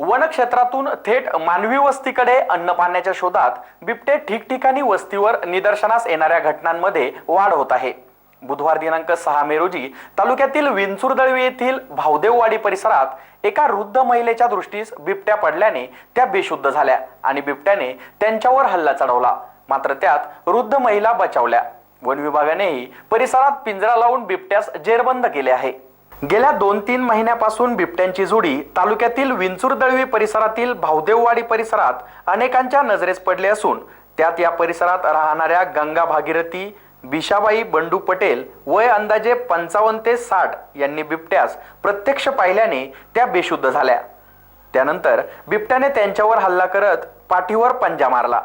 वनक्षेत्रातून थेट मानवी वस्तीकडे अन्न पाण्याच्या शोधात बिबटे ठिकठिकाणी वस्तीवर निदर्शनास येणाऱ्या घटनांमध्ये वाढ होत आहे. बुधवार दिनांक सहा मे रोजी तालुक्यातील विंचुरदळवी येथील भावदेववाडी परिसरात एका वृद्ध महिलेच्या दृष्टीस बिबट्या पडल्याने त्या बेशुद्ध झाल्या आणि बिबट्याने त्यांच्यावर हल्ला चढवला. मात्र त्यात वृद्ध महिला बचावल्या. वन विभागानेही परिसरात पिंजरा लावून बिबट्यास जेरबंद केले आहे. गेल्या दोन तीन महिन्यापासून बिबट्यांची जोडी तालुक्यातील विंचुरदळवी परिसरातील भावदेववाडी परिसरात अनेकांच्या नजरेस पडले असून त्यात या परिसरात राहणाऱ्या गंगा भागीरथी बिशाबाई बंडू पटेल वय अंदाजे पंचावन्न ते साठ यांनी बिबट्यास प्रत्यक्ष पाहिल्याने त्या बेशुद्ध झाल्या. त्यानंतर बिबट्याने त्यांच्यावर हल्ला करत पाठीवर पंजा मारला.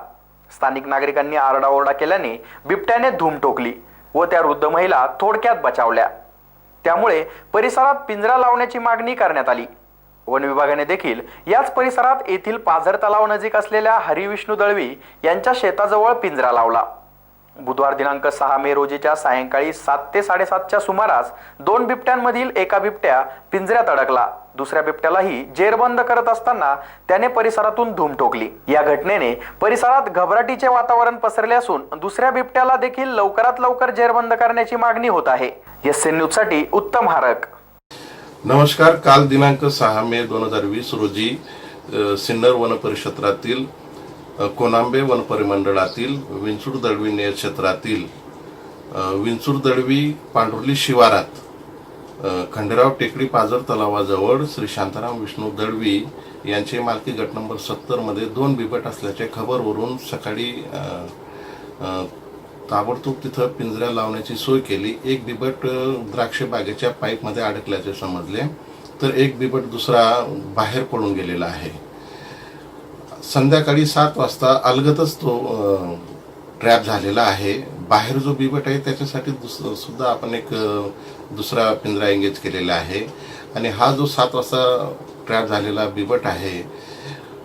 स्थानिक नागरिकांनी आरडाओरडा केल्याने बिबट्याने धूम ठोकली व त्या वृद्ध महिला थोडक्यात बचावल्या. त्यामुळे परिसरात पिंजरा लावण्याची मागणी करण्यात आली. वन विभागाने देखील याच परिसरात येथील पाझर तलाव नजीक असलेल्या हरिविष्णू दळवी यांच्या शेताजवळ पिंजरा लावला. बुधवार दिनांक सहा मे रोजीच्या सायंकाळी सात ते साडेसातच्या सुमारास दोन बिबट्यांमधील एका बिबट्या पिंजऱ्यात अडकला. दुसऱ्या बिबट्यालाही जेरबंद करत असताना त्याने परिसरातून धूम ठोकली. या घटनेने परिसरात घबराटीचे वातावरण पसरले असून दुसऱ्या बिबट्याला देखील लवकरात लवकर जेरबंद करण्याची मागणी होत आहे. एस एन न्यूजसाठी उत्तम हारक. नमस्कार. काल दिनांक सहा मे दोन हजार वीस रोजी सिन्नर वन परिक्षेत्रातील कोनांबे वन परिमंडळातील विंचूर दळवी नेर क्षेत्रातील विंचूर दळवी पांढुर्ली शिवारात खंडेराव टेकडी पाझर तलावाजवळ श्री शांताराम विष्णू दळवी यांचे मालकी गट नंबर सत्तरमध्ये दोन बिबट असल्याच्या खबरवरून सकाळी ताबडतोब तिथं पिंजऱ्या लावण्याची सोय केली. एक बिबट द्राक्ष बागेच्या पाईपमध्ये अडकल्याचे समजले. तर एक बिबट दुसरा बाहेर पडून गेलेला आहे. संध्याकाळी सात वाजता अलगतच तो ट्रॅप झालेला आहे. बाहेर जो बिबट आहे त्याच्यासाठी दुस सुद्धा आपण एक दुसरा पिंजरा एंगेज केलेला आहे. आणि हा जो सात वाजता ट्रॅप झालेला बिबट आहे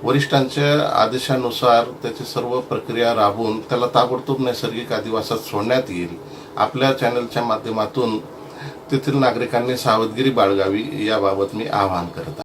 वरिष्ठांच्या आदेशानुसार त्याची सर्व प्रक्रिया राबवून त्याला ताबडतोब नैसर्गिक अधिवासात सोडण्यात येईल. आपल्या चॅनलच्या माध्यमातून तेथील नागरिकांनी सावधगिरी बाळगावी याबाबत मी आवाहन करत आहे.